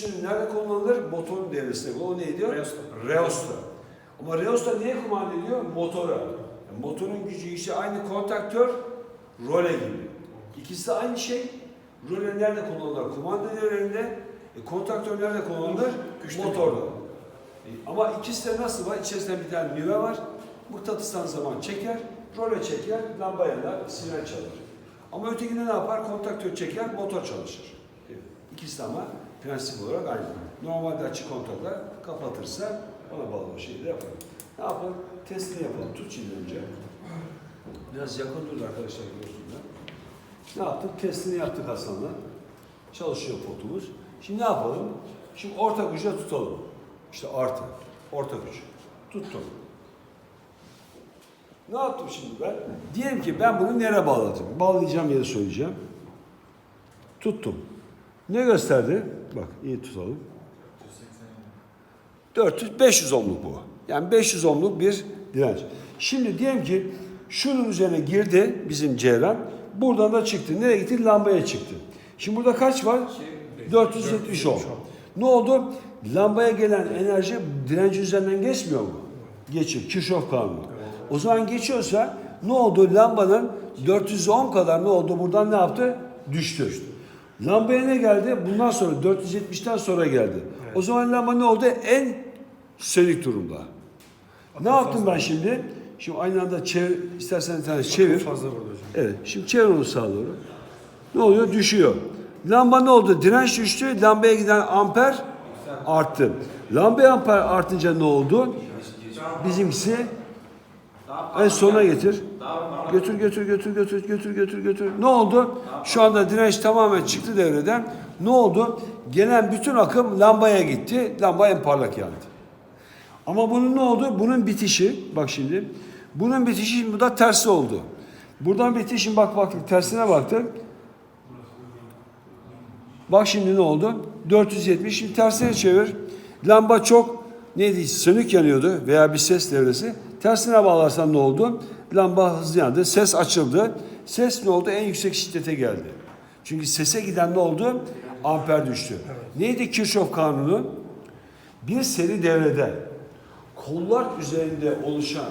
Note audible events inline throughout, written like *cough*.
üstünün nerede kullanılır? Motorun devresinde. O ne diyor? Reosta. Reosta. Ama Reosta niye kumanda ediyor? Motora. Yani motorun gücü işte aynı kontaktör, role gibi. İkisi de aynı şey. Role nerede kullanılır? Kumanda devrelerinde. E, kontaktör nerede kullanılır? Güçlü. Motorda. E, ama ikisi de nasıl var? İçerisinde bir tane nüve var. Mıknatıstan zaman çeker, role çeker, lamba yanar, siren çalar. Ama ötekinde ne yapar? Kontaktör çeker, motor çalışır. İkisi ama prensip olarak aynı. Normalde açık kontaklar kapatırsa ona bağlı bir şey de yapar. Ne yapalım? Testini yapalım. Tut şimdi önce. Biraz yakın dur arkadaşlar görsünler. Ne yaptık? Testini yaptık Hasan'la. Çalışıyor potumuz. Şimdi ne yapalım? Şimdi orta güce tutalım. İşte artı. Orta güç. Tuttum. Ne yaptım şimdi ben? Diyelim ki ben bunu nereye bağladım? Bağlayacağım yeri söyleyeceğim. Tuttum. Ne gösterdi? Bak iyi tutalım. 400 500 ohmluk bu. Yani 500 ohmluk bir direnç. Şimdi diyelim ki şunun üzerine girdi bizim ceyran. Buradan da çıktı. Nereye gitti? Lambaya çıktı. Şimdi burada kaç var? 470 ohm. Ne oldu? Lambaya gelen enerji direnci üzerinden geçmiyor mu? Geçiyor. Kirchhoff kanunu. O zaman geçiyorsa ne oldu? Lambanın 400 ohm kadar ne oldu? Buradan ne yaptı? Düştü. Lambaya ne geldi? Bundan sonra 470'ten sonra geldi. O zaman lamba ne oldu? En sönük durumda. Ne yaptım ben şimdi? Şimdi aynı anda çevir, istersen bir tane çevir. Fazla burada hocam. Evet, şimdi çevir onu sağa doğru. Ne oluyor? Düşüyor. Lamba ne oldu? Direnç düştü, lambaya giden amper arttı. Lambaya amper artınca ne oldu? Bizimkisi en sona getir. Götür götür götür götür götür götür götür. Ne oldu? Şu anda direnç tamamen çıktı devreden. Ne oldu? Gelen bütün akım lambaya gitti. Lamba en parlak yandı. Ama bunun ne oldu? Bunun bitişi, bak şimdi. Bunun bitişi bu da tersi oldu. Buradan bitişin bak baktık tersine baktık. Bak şimdi ne oldu? 470 şimdi tersine çevir. Lamba çok neydi? Sönük yanıyordu veya bir ses devresi. Tersine bağlarsan ne oldu? Lamba hızlı yandı. Ses açıldı. Ses ne oldu? En yüksek şiddete geldi. Çünkü sese giden ne oldu? Amper düştü. Neydi Kirchhoff kanunu? Bir seri devrede kollar üzerinde oluşan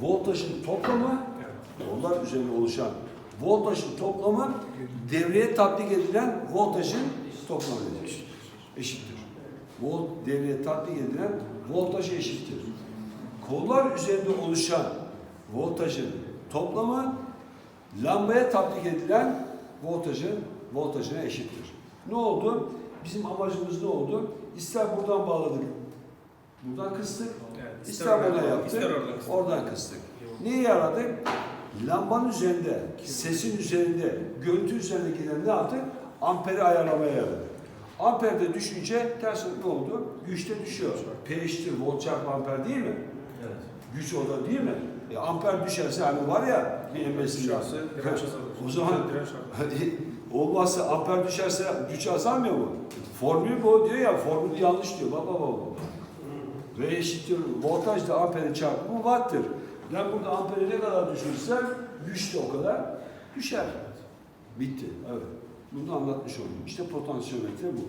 voltajın toplamı kollar üzerinde oluşan voltajın toplamı devreye tatbik edilen voltajın toplamı eşittir. Eşittir. Volt devreye tatbik edilen voltaj eşittir. Kollar üzerinde oluşan voltajın toplamı lambaya tatbik edilen voltajın voltajına eşittir. Ne oldu? Bizim amacımız ne oldu? İster buradan bağladık, buradan kıstık, Evet, ister oradan, buradan yaptık, ister oradan kıstık. oradan kıstık. Neyi yaradık? Lambanın üzerinde, sesin üzerinde, görüntü üzerinde giden ne yaptık? Amperi ayarlamaya yaradık. Amper de düşünce ters ne oldu? Güçte düşüyor. P eşittir volt çarpı amper değil mi? Evet. Güç o da değil mi? E, amper düşerse hani var ya bir direnç azalır. O zaman *laughs* olmazsa amper düşerse güç azalmıyor mu? Formül bu diyor ya formül yanlış diyor. Baba baba. V eşittir voltaj da amperin çarpımı watt'tır. Ben burada amperi ne kadar düşürsem güç de o kadar düşer. Bitti. Evet. Bunu anlatmış oldum. İşte potansiyometre bu.